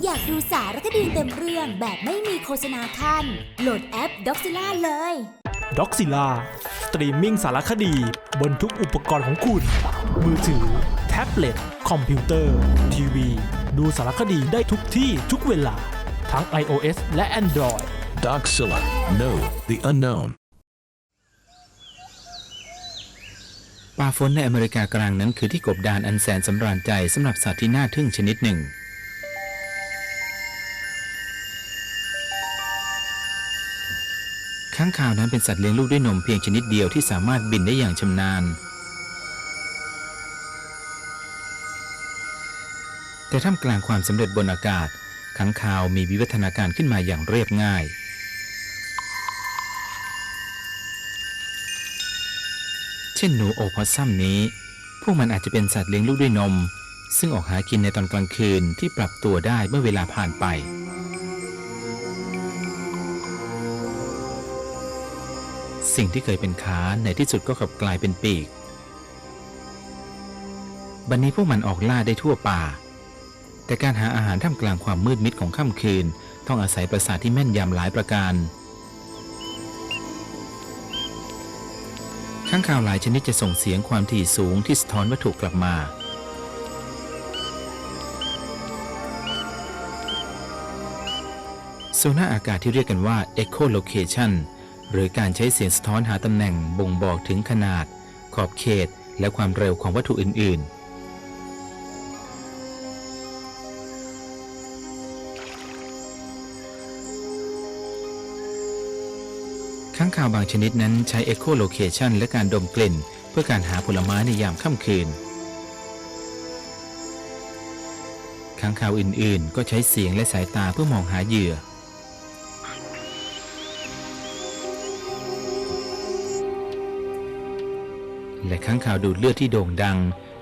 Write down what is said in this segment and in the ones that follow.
อยากดูสารคดีเต็มเรื่องแบบไม่มีโฆษณาขั้น โหลดแอปด็อกซิล่าเลยด็อกซิล่าสตรีมมิ่งสารคดีบนทุกอุปกรณ์ของคุณ มือถือ แท็บเล็ต คอมพิวเตอร์ ทีวี ดูสารคดีได้ทุกที่ทุกเวลา ทั้ง iOS และ Android Doxilla. Know the unknown. ป่าฝนในอเมริกากลางนั้นคือที่กบดานอันแสนสำราญใจสำหรับสัตว์ที่น่าทึ่งชนิดหนึ่ง ข้างข่าวนั้นเป็นสัตว์เลี้ยงลูกด้วยนมเพียงชนิดเดียวที่สามารถบินได้อย่างชำนาญ แต่ท่ามกลางความสำเร็จบนอากาศข้างข่าวมีวิวัฒนาการขึ้นมาอย่างเรียบง่ายเช่นหนูโอพอสซัมนี้ พวกมันอาจจะเป็นสัตว์เลี้ยงลูกด้วยนม ซึ่งออกหากินในตอนกลางคืนที่ปรับตัวได้เมื่อเวลาผ่านไป สิ่งที่เคยเป็นขาในที่สุดก็กลับกลายเป็นปีก บัดนนี้พวกมันออกล่าได้ทั่วป่า แต่การหาอาหารท่ามกลางความมืดมิดของค่ำคืน ต้องอาศัยประสาทที่แม่นยำหลายประการข้างข่าวหลายชนิดจะส่งเสียงความถี่สูงที่สะท้อนวัตถุกลับมาโซน่าอากาศที่เรียกกันว่า echolocation หรือการใช้เสียงสะท้อนหาตำแหน่งบ่งบอกถึงขนาด ขอบเขต และความเร็วของวัตถุอื่น ๆข้างข่าวบางชนิดนั้นใช้ echolocation และการดมกลิ่น เพื่อการหาผลไม้ในยามค่ำคืน ข้างข่าวอื่นๆ ก็ใช้เสียงและสายตาเพื่อมองหาเหยื่อ และข้างข่าวดูดเลือดที่โด่งดัง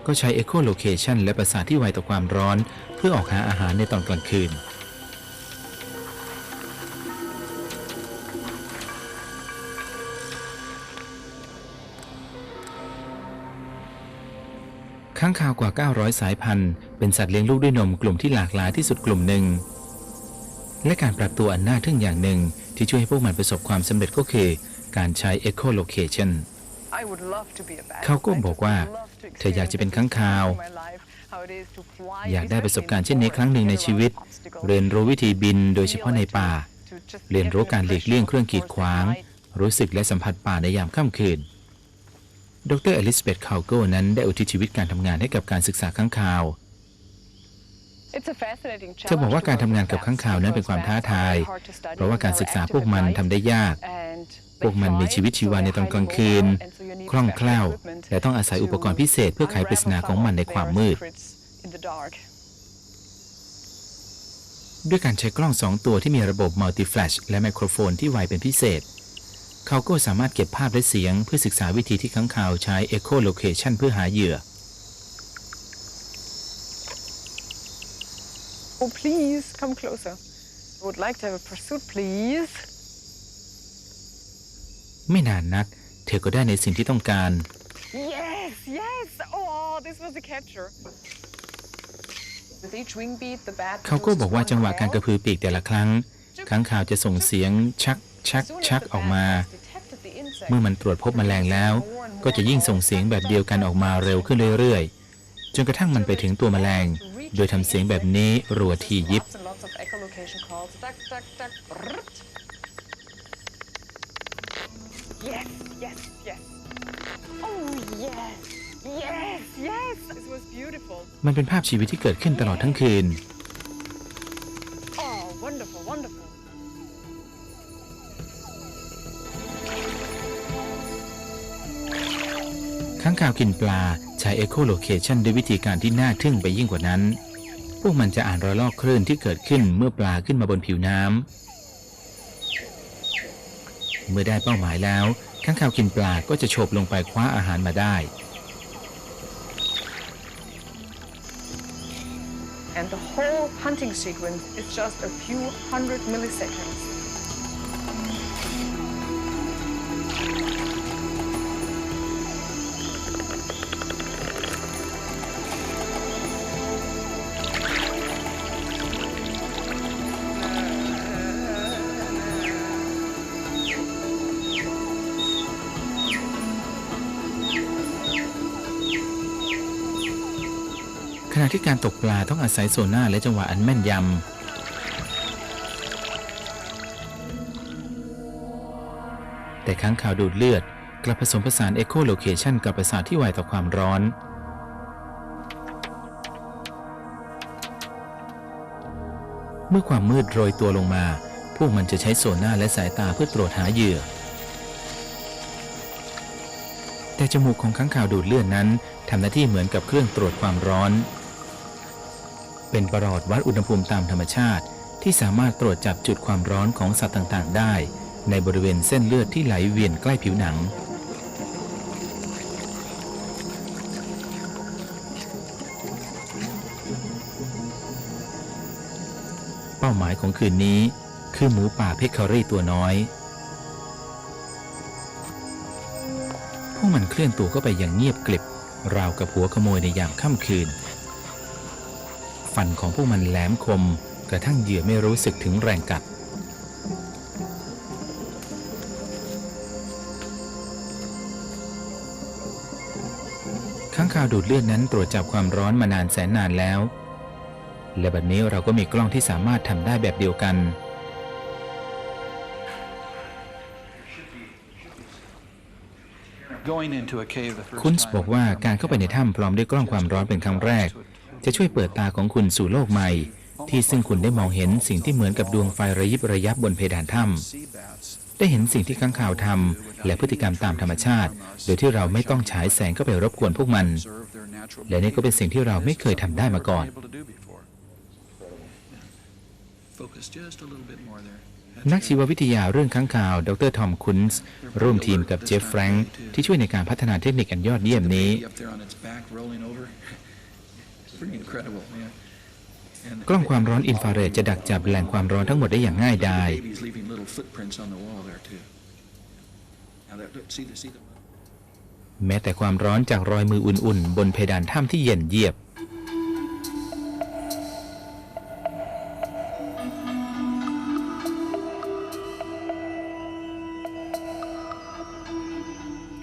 ก็ใช้ echolocation และประสาทที่ไวต่อความร้อน เพื่อออกหาอาหารในตอนกลางคืนข้างข่าวกว่า 900 สายพันธุ์ เป็นสัตว์เลี้ยงลูกด้วยนมกลุ่มที่หลากหลายที่สุดกลุ่มหนึ่ง และการปรับตัวอันน่าทึ่งอย่างหนึ่งที่ช่วยให้พวกมันประสบความสำเร็จก็คือการใช้ echolocation เขาก็บอกว่า เธออยากจะเป็นค้างคาว อยากได้ประสบการณ์เช่นนี้ครั้งหนึ่งในชีวิต เรียนรู้วิธีบินโดยเฉพาะในป่า เรียนรู้การหลีกเลี่ยงเครื่องกีดขวาง รู้สึกและสัมผัสป่าในยามค่ำคืน ดรอลิซาเบธคาวโกนั้นได้อุทิศชีวิตการทำงานให้กับการศึกษาข้างคาวเธอบอกว่าการทำงานกับข้างข่าวนั้นเป็นความท้าทาย เพราะว่าการศึกษาพวกมันทำได้ยาก พวกมันมีชีวิตชีวาในตอนกลางคืน คล่องแคล่ว และต้องอาศัยอุปกรณ์พิเศษเพื่อไขปริศนาของมันในความมืด ด้วยการใช้กล้องสองตัวที่มีระบบมัลติแฟลชและไมโครโฟนที่ไวเป็นพิเศษ เขาก็สามารถเก็บภาพและเสียง เพื่อศึกษาวิธีที่ข้างข่าวใช้ echolocation เพื่อหาเหยื่อ Oh, please, come closer. I would like to have a pursuit, please. ไม่นานนัก เธอก็ได้ในสิ่งที่ต้องการ Yes, yes. Oh, this was the catcher. With each wing beat, the bat เขาก็บอกว่าจังหวะการกระพือปีกแต่ละครั้งค้างข่าวจะส่งเสียงชักชักชักออกมา เมื่อมันตรวจพบแมลงแล้ว ก็จะยิ่งส่งเสียงแบบเดียวกันออกมาเร็วขึ้นเรื่อยๆ จนกระทั่งมันไปถึงตัวแมลง โดยทำเสียงแบบนี้รัวทียิบ Yes, yes, yes. Oh, yes, yes, yes. This was beautiful. มันเป็นภาพชีวิตที่เกิดขึ้นตลอดทั้งคืน Oh, wonderful, wonderful. ข้างข่าวกินปลาใช้ echolocation ด้วยวิธีการที่น่าทึ่งไปยิ่งกว่านั้น พวกมันจะอ่านระลอกคลื่นที่เกิดขึ้นเมื่อปลาขึ้นมาบนผิวน้ำ เมื่อได้เป้าหมายแล้วข้างข่าวกินปลาก็จะโฉบลงไปคว้าอาหารมาได้ And the whole hunting sequence is just a few hundred milliseconds. ที่การตกปลาต้องอาศัยโซน่าและจังหวะอันแม่นยำ แต่ค้างคาวดูดเลือด กลับผสมผสานเอโคโลเคชันกับประสาทที่ไวต่อความร้อน เมื่อความมืดโรยตัวลงมา พวกมันจะใช้โซน่าและสายตาเพื่อตรวจหาเหยื่อแต่จมูกของค้างคาวดูดเลือดนั้นทำหน้าที่เหมือนกับเครื่องตรวจความร้อน เป็นประหลอดวัดอุณหภูมิตามธรรมชาติ ที่สามารถตรวจจับจุดความร้อนของสัตว์ต่างๆ ได้ ในบริเวณเส้นเลือดที่ไหลเวียนใกล้ผิวหนัง เป้าหมายของคืนนี้ คือหมูป่าเพคคารี่ตัวน้อยพวกมันเคลื่อนตัวเข้าไปอย่างเงียบกลิบ ราวกับหัวขโมยในยามค่ำคืน ฟันของพวกมันแหลมคม กระทั่งเหยื่อไม่รู้สึกถึงแรงกัด ข้างคาวดูดเลือดนั้นตรวจจับความร้อนมานานแสนนานแล้ว และบัดนี้เราก็มีกล้องที่สามารถทำได้แบบเดียวกันคุณส์บอกว่าการเข้าไปในถ้ำพร้อมด้วยกล้องความร้อนเป็นครั้งแรก จะช่วยเปิดตาของคุณสู่โลกใหม่ ที่ซึ่งคุณได้มองเห็นสิ่งที่เหมือนกับดวงไฟระยิบระยับบนเพดานถ้ำได้เห็นสิ่งที่ข้างข่าวทำและพฤติกรรมตามธรรมชาติ โดยที่เราไม่ต้องฉายแสงเข้าไปรบกวนพวกมัน และนี่ก็เป็นสิ่งที่เราไม่เคยทำได้มาก่อน นักชีววิทยาเรื่องข้างข่าว ดรทอมคุนส์ร่วมทีมกับเจฟแฟรงค์ที่ช่วยในการพัฒนาเทคนิคอันยอดเยี่ยมนี้ กล้องความร้อนอินฟราเรดจะดักจับแหล่งความร้อนทั้งหมดได้อย่างง่ายดายแม้แต่ความร้อนจากรอยมืออุ่นๆ บนเพดานถ้ำที่เย็นเยียบ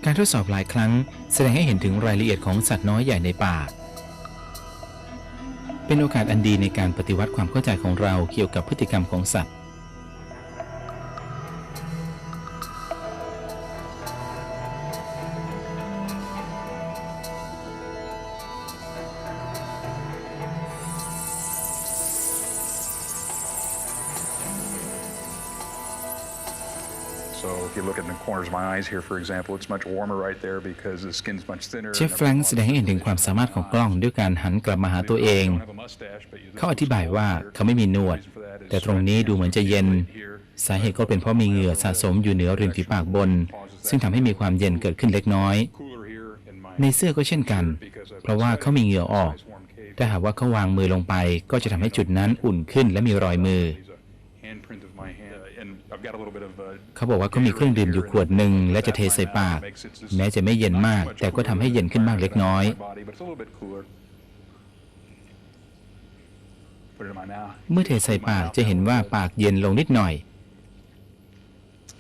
การทดสอบหลายครั้งแสดงให้เห็นถึงรายละเอียดของสัตว์น้อยใหญ่ในป่า เป็นโอกาสอันดีในการปฏิวัติความเข้าใจของเราเกี่ยวกับพฤติกรรมของสัตว์ เชฟแฟรงค์แสดงให้เห็นถึงความสามารถของกล้องด้วยการหันกลับมาหาตัวเอง เขาอธิบายว่าเขาไม่มีหนวด แต่ตรงนี้ดูเหมือนจะเย็น สาเหตุก็เป็นเพราะมีเหงื่อสะสมอยู่เหนือริมฝีปากบน ซึ่งทำให้มีความเย็นเกิดขึ้นเล็กน้อย ในเสื้อก็เช่นกัน เพราะว่าเขามีเหงื่อออก ถ้าหากว่าเขาวางมือลงไป ก็จะทำให้จุดนั้นอุ่นขึ้นและมีรอยมือ Handprint of my hand, and I've got a little bit of. uh, เขาบอกว่าเขามีเครื่องดื่มอยู่ขวดหนึ่งและจะเทใส่ปาก แม้จะไม่เย็นมาก แต่ก็ทำให้เย็นขึ้นบ้างเล็กน้อย my body, but it's a little bit cooler. Put it in my mouth. เมื่อเทใส่ปากจะเห็นว่าปากเย็นลงนิดหน่อย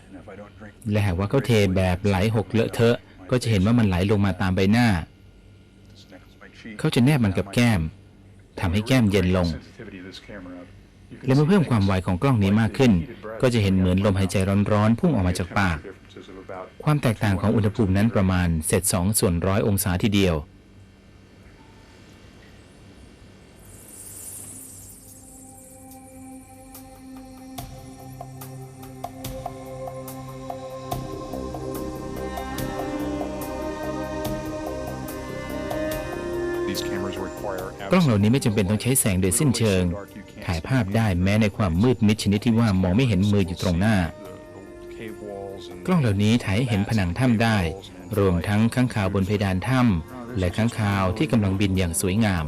And if I don't drink และหากว่าเขาเทแบบไหลหกเลอะเทอะ ก็จะเห็นว่ามันไหลลงมาตามใบหน้า this next my cheek, เขาจะแนบมันกับแก้มทำให้แก้มเย็นลง sensitivity of this camera up. You can และเมื่อ see เพิ่ม that ความไวของกล้องนี้มากขึ้น ก็จะเห็นเหมือนลมหายใจร้อนๆ พุ่งออกมาจากปาก differences of about ความแตกต่างของอุณหภูมินั้นประมาณเศษสองส่วนร้อยองศาทีเดียว these cameras require กล้องเหล่านี้ไม่จำเป็นต้องใช้แสงโดยสิ้นเชิง ถ่ายภาพได้แม้ในความมืดมิดชนิดที่ว่ามองไม่เห็นมืออยู่ตรงหน้า กล้องเหล่านี้ถ่ายให้เห็นผนังถ้ำได้ รวมทั้งข้างคาวบนเพดานถ้ำและข้างคาวที่กำลังบินอย่างสวยงาม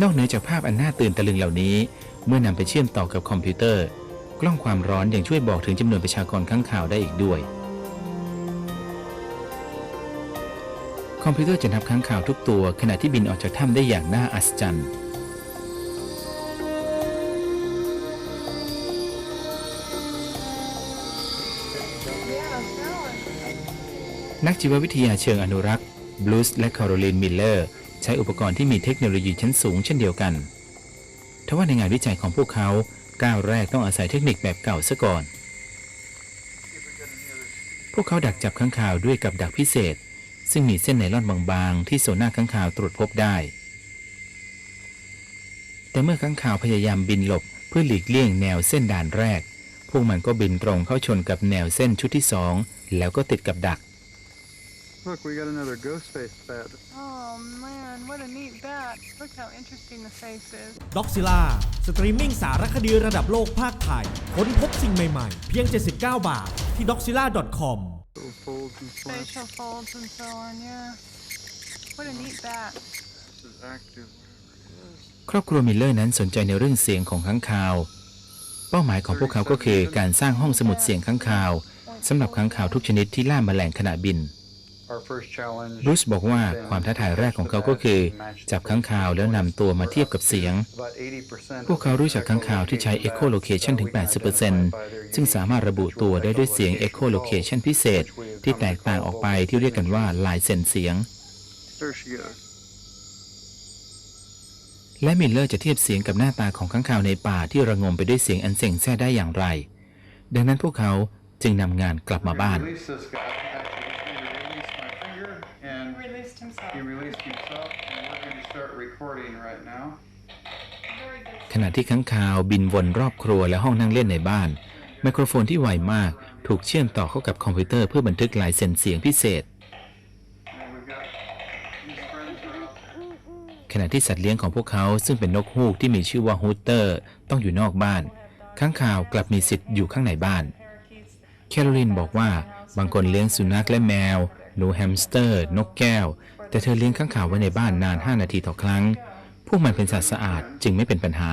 นอกเหนือจากภาพอันน่าตื่นตะลึงเหล่านี้ เมื่อนำไปเชื่อมต่อกับคอมพิวเตอร์ กล้องความร้อนยังช่วยบอกถึงจำนวนประชากรข้างข่าวได้อีกด้วย คอมพิวเตอร์จะนับค้างข่าวทุกตัว ขณะที่บินออกจากถ้ำได้อย่างน่าอัศจรรย์ นักชีววิทยาเชิงอนุรักษ์บลูสและคาโรลินมิลเลอร์ ใช้อุปกรณ์ที่มีเทคโนโลยีชั้นสูงเช่นเดียวกันทว่าในงานวิจัยของพวกเขาก้าวแรกต้องอาศัยเทคนิคแบบเก่าซะก่อน พวกเขาดักจับค้างคาวด้วยกับดักพิเศษ ซึ่งมีเส้นไนล่อนบางๆ ที่โซน่าค้างคาวตรวจพบได้ แต่เมื่อค้างคาวพยายามบินหลบเพื่อหลีกเลี่ยงแนวเส้นด่านแรก พวกมันก็บินตรงเข้าชนกับแนวเส้นชุดที่สองแล้วก็ติดกับดัก Look, we got another ghost face bat. Oh man, what a neat bat. Look how interesting the face is. ด็อกซิล่าสตรีมมิ่งสารคดีระดับโลกภาคไทย ค้นพบสิ่งใหม่ๆ เพียง 79 บาท ที่ doxilla.com Little folds and flaps. Facial folds and so on, yeah. What a neat bat. This is active. ครอบครัวมิลเลอร์นั้นสนใจในเรื่องเสียงของค้างคาว เป้าหมายของพวกเขาก็คือการสร้างห้องสมุดเสียงค้างคาวสำหรับค้างคาวทุกชนิดที่ล่าแมลงขณะบิน รูซบอกว่าความท้าทายแรกของเขาก็คือ จับค้างคาวแล้วนำตัวมาเทียบกับเสียง About 80%พวกเขารู้จักค้างคาวที่ใช้ echolocation ถึง 80%ซึ่งสามารถระบุตัวได้ด้วยเสียง echolocation พิเศษ ที่แตกต่างออกไปที่เรียกกันว่าลายเส้นเสียง There she goes. และมิลเลอร์จะเทียบเสียงกับหน้าตาของค้างคาวในป่าที่ระงมไปด้วยเสียงอันเซ็งแซ่ได้อย่างไร ดังนั้นพวกเขาจึงนำงานกลับมาบ้าน ขณะที่ค้างคาวบินวนรอบครัวและห้องนั่งเล่นในบ้าน ไมโครโฟนที่ไวมากถูกเชื่อมต่อเข้ากับคอมพิวเตอร์เพื่อบันทึกลายเซ็นเสียงพิเศษ ขณะที่สัตว์เลี้ยงของพวกเขาซึ่งเป็นนกฮูกที่มีชื่อว่าฮูเตอร์ ต้องอยู่นอกบ้านค้างคาวกลับมีสิทธิ์อยู่ข้างในบ้าน แคโรลินบอกว่าบางคนเลี้ยงสุนัขและแมว หนูแฮมสเตอร์ นกแก้ว แต่เธอเลี้ยงค้างคาวไว้ในบ้านนาน 5 นาทีต่อครั้ง พวกมันเป็นสัตว์สะอาดจึงไม่เป็นปัญหา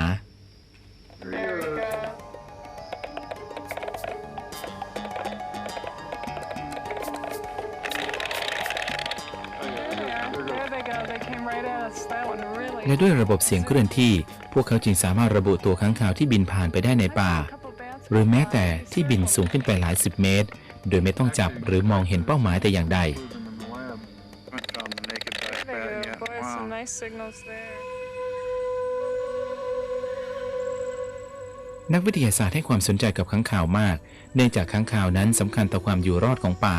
และด้วยระบบเสียงเคลื่อนที่ พวกเขาจึงสามารถระบุตัวค้างคาวที่บินผ่านไปได้ในป่า หรือแม้แต่ที่บินสูงขึ้นไปหลายสิบเมตร โดยไม่ต้องจับหรือมองเห็นเป้าหมายแต่อย่างใด signals there. นักวิทยาศาสตร์ให้ความสนใจกับค้างคาวมาก เนื่องจากค้างคาวนั้นสำคัญต่อความอยู่รอดของป่า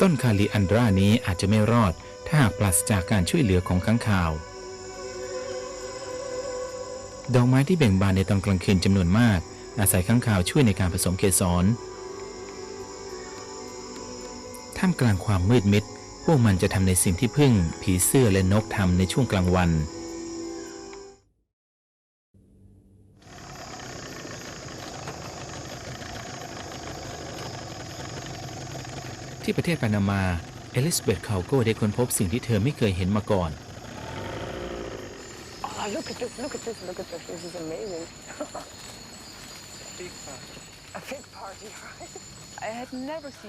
ต้นคาลิอันดรานี้อาจจะไม่รอด ถ้าหากปราศจากการช่วยเหลือของค้างคาว ดอกไม้ที่เบ่งบานในตอนกลางคืนจำนวนมาก อาศัยค้างคาวช่วยในการผสมเกสรท่ามกลางความมืดมิด พวกมันจะทำในสิ่งที่พึ่ง ผีเสื้อและนกทำในช่วงกลางวัน ที่ประเทศปานามาเอลิสเบธคาโกได้ค้นพบสิ่งที่เธอไม่เคยเห็นมาก่อน Oh, look at this. Look at this. Look at this. This is amazing.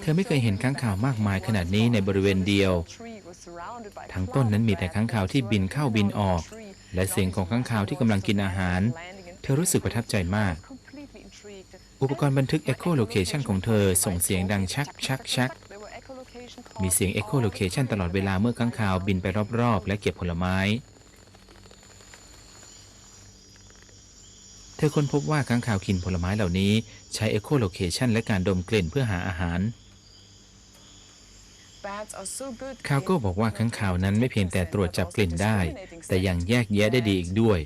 เธอไม่เคยเห็นค้างคาวมากมายขนาดนี้ในบริเวณเดียว ทั้งต้นนั้นมีแต่ค้างคาวที่บินเข้าบินออก และเสียงของค้างคาวที่กำลังกินอาหาร เธอรู้สึกประทับใจมาก อุปกรณ์บันทึก echolocation ของเธอส่งเสียงดังชักชักชักมีเสียง echolocation ตลอดเวลาเมื่อค้างคาวบินไปรอบๆ และเก็บผลไม้ เธอค้นพบว่าค้างคาวกินผลไม้เหล่านี้ ใช้ echolocation และการดมกลิ่นเพื่อหาอาหาร คาวโก้บอกว่าค้างคาวนั้นไม่เพียงแต่ตรวจจับกลิ่นได้ แต่ยังแยกแยะได้ดีอีกด้วย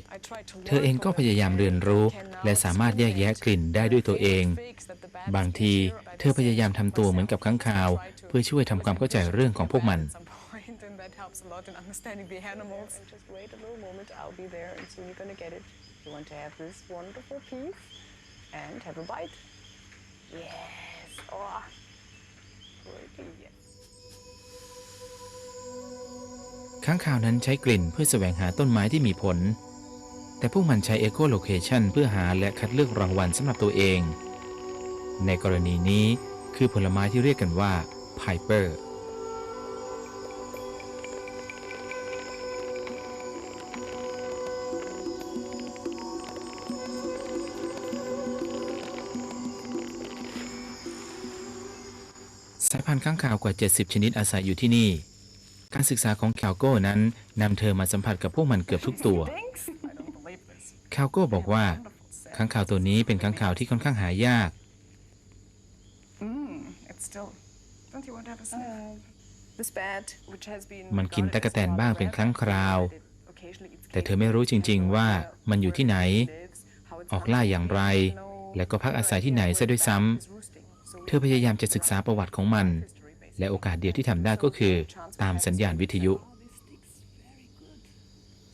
เธอเองก็พยายามเรียนรู้ และสามารถแยกแยะกลิ่นได้ด้วยตัวเอง บางที เธอพยายามทำตัวเหมือนกับค้างคาว เพื่อช่วยทำความเข้าใจเรื่องของพวกมัน And that helps a lot in understanding the animals. Just wait a little moment. I'll be there, and soon you're gonna get it. You want to have this wonderful piece and have a bite. Yes. Oh, pretty. Yes. ค้างคาวนั้นใช้กลิ่นเพื่อแสวงหาต้นไม้ที่มีผล แต่พวกมันใช้ Eco Location เพื่อหาและคัดเลือกรางวัลสำหรับตัวเอง ในกรณีนี้คือผลไม้ที่เรียกกันว่า piper สายพันธุ์ข้างคาวกว่า 70 ชนิดอาศัยอยู่ที่นี่ การศึกษาของแคลโก้นั้นนำเธอมาสัมผัสกับพวกมันเกือบทุกตัว Thanks. I don't believe this. แคลโก้บอกว่าค้างคาวตัวนี้เป็นค้างคาวที่ค่อนข้างหายาก Mm, it's still. Don't you want to have a sniff? this bat, which has been มันกิน regarded ตะกะ as แตน rather บ้างเป็น rare, ครั้งคราว occasionally eats แต่เธอไม่รู้จริง ๆ ว่ามันอยู่ที่ไหน lives, how it's ออกล่าอย่างไร และก็พักอาศัยที่ไหนซะด้วยซ้ำ เธอพยายามจะศึกษาประวัติของมัน และโอกาสเดียวที่ทำได้ก็คือ ตามสัญญาณวิทยุ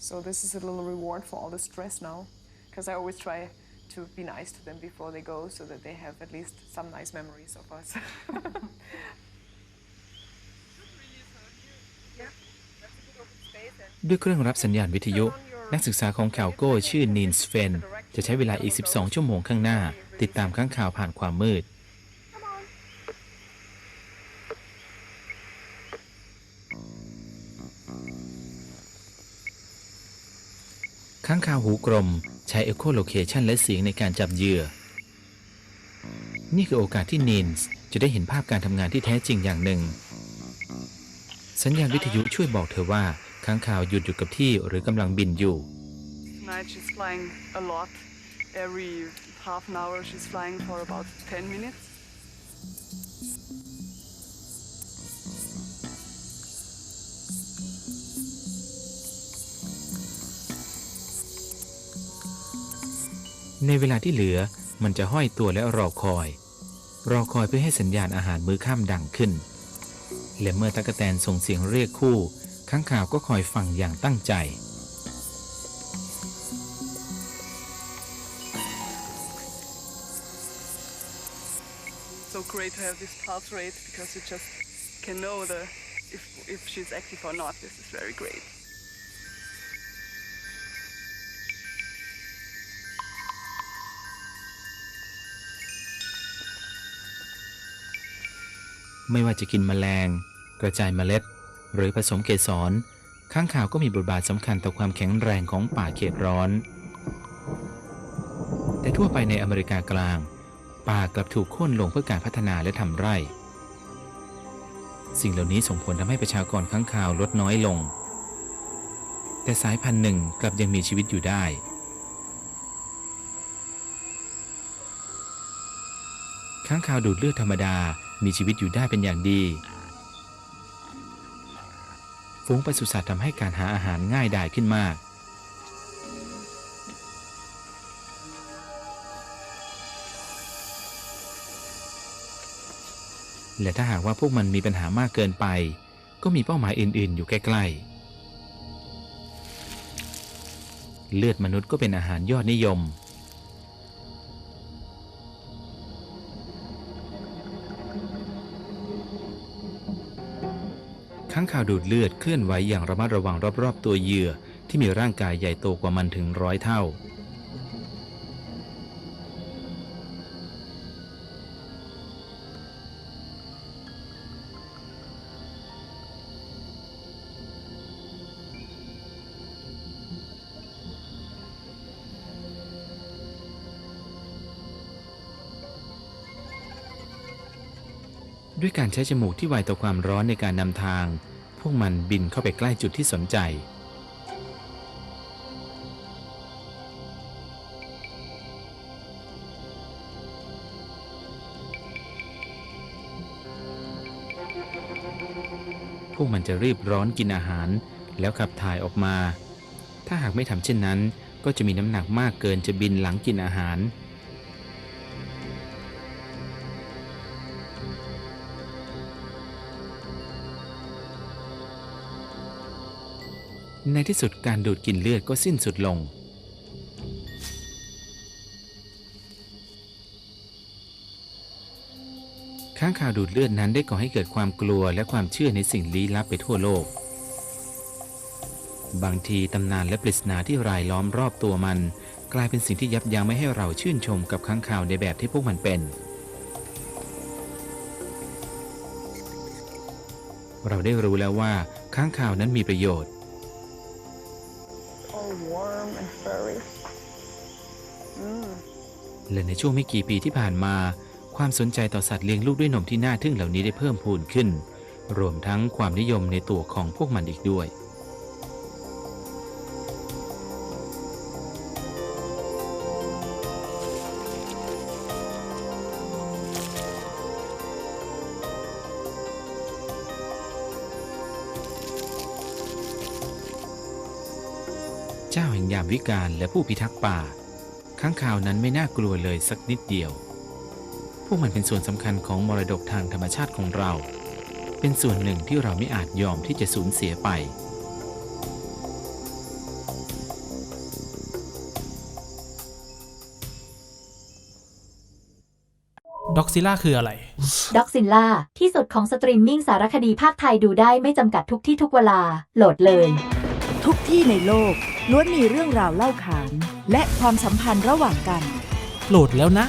So this is a little reward for all the stress now, because I always try to be nice to them before they go, so that they have at least some nice memories of us. ด้วยเครื่องรับสัญญาณวิทยุ นักศึกษาของแคลโก้ชื่อนีนสเฟน จะใช้เวลาอีก 12 ชั่วโมงข้างหน้า ติดตามข้างข่าวผ่านความมืดาหูกลม ใช้ echolocation และเสียงในการจับเหยื่อ นี่คือโอกาสที่นีนส์จะได้เห็นภาพการทำงานที่แท้จริงอย่างหนึ่ง สัญญาณวิทยุช่วยบอกเธอว่าค้างคาวหยุดอยู่กับที่หรือกำลังบินอยู่ Tonight she's flying a lot. Every half an hour she's flying for about 10 minutes. ในเวลาที่เหลือมันจะห้อยตัวและรอคอย รอคอยเพื่อให้สัญญาณอาหารมื้อค่ำดังขึ้น และเมื่อตะกแตนส่งเสียงเรียกคู่ข้างข่าวก็คอยฟังอย่างตั้งใจ So great to have this pulse rate because you just can know the if, if she's active or not. This is very great. ไม่ว่าจะกินแมลง กระจายเมล็ด หรือผสมเกสรข้างข่าวก็มีบทบาทสำคัญต่อความแข็งแรงของป่าเขตร้อน แต่ทั่วไปในอเมริกากลาง ป่ากลับถูกโค่นลงเพื่อการพัฒนาและทำไร่ สิ่งเหล่านี้ส่งผลทำให้ประชากรข้างข่าวลดน้อยลง แต่สายพันธุ์หนึ่งกลับยังมีชีวิตอยู่ได้ค้างคาวดูดเลือดธรรมดา มีชีวิตอยู่ได้เป็นอย่างดี ฝูงปศุสัตว์ทำให้การหาอาหารง่ายดายขึ้นมากและถ้าหากว่าพวกมันมีปัญหามากเกินไป ก็มีเป้าหมายอื่น ๆ อยู่ใกล้ ๆ เลือดมนุษย์ก็เป็นอาหารยอดนิยม ค้างคาวดูดเลือดเคลื่อนไหวอย่างระมัดระวังรอบๆตัวเหยื่อที่มีร่างกายใหญ่โตกว่ามันถึงร้อยเท่า ใช้จมูกที่ไวต่อความร้อนในการนำทาง พวกมันบินเข้าไปใกล้จุดที่สนใจ พวกมันจะรีบร้อนกินอาหาร แล้วขับถ่ายออกมา ถ้าหากไม่ทำเช่นนั้น ก็จะมีน้ำหนักมากเกินจะบินหลังกินอาหาร ในที่สุดการดูดกินเลือดก็สิ้นสุดลง ข้างข่าวดูดเลือดนั้นได้ก่อให้เกิดความกลัวและความเชื่อในสิ่งลี้ลับไปทั่วโลก บางทีตำนานและปริศนาที่รายล้อมรอบตัวมัน กลายเป็นสิ่งที่ยับยั้งไม่ให้เราชื่นชมกับข้างข่าวในแบบที่พวกมันเป็นเราได้รู้แล้วว่า ข้างข่าวนั้นมีประโยชน์ และในช่วงไม่กี่ปีที่ผ่านมา ความสนใจต่อสัตว์เลี้ยงลูกด้วยนมที่น่าทึ่งเหล่านี้ได้เพิ่มพูนขึ้น รวมทั้งความนิยมในตัวของพวกมันอีกด้วย เจ้าแห่งยามวิกาลและผู้พิทักษ์ป่าข้างข่าวนั้นไม่น่ากลัวเลยสักนิดเดียว พวกมันเป็นส่วนสำคัญของมรดกทางธรรมชาติของเรา เป็นส่วนหนึ่งที่เราไม่อาจยอมที่จะสูญเสียไป ด็อกซิล่าคืออะไร ด็อกซินล่าที่สุดของสตรีมมิ่งสารคดีภาคไทยดูได้ไม่จำกัดทุกที่ทุกเวลา โหลดเลย ทุกที่ในโลกล้วนมีเรื่องราวเล่าขาน และความสัมพันธ์ระหว่างกัน โหลดแล้วนะ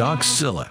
Doxilla.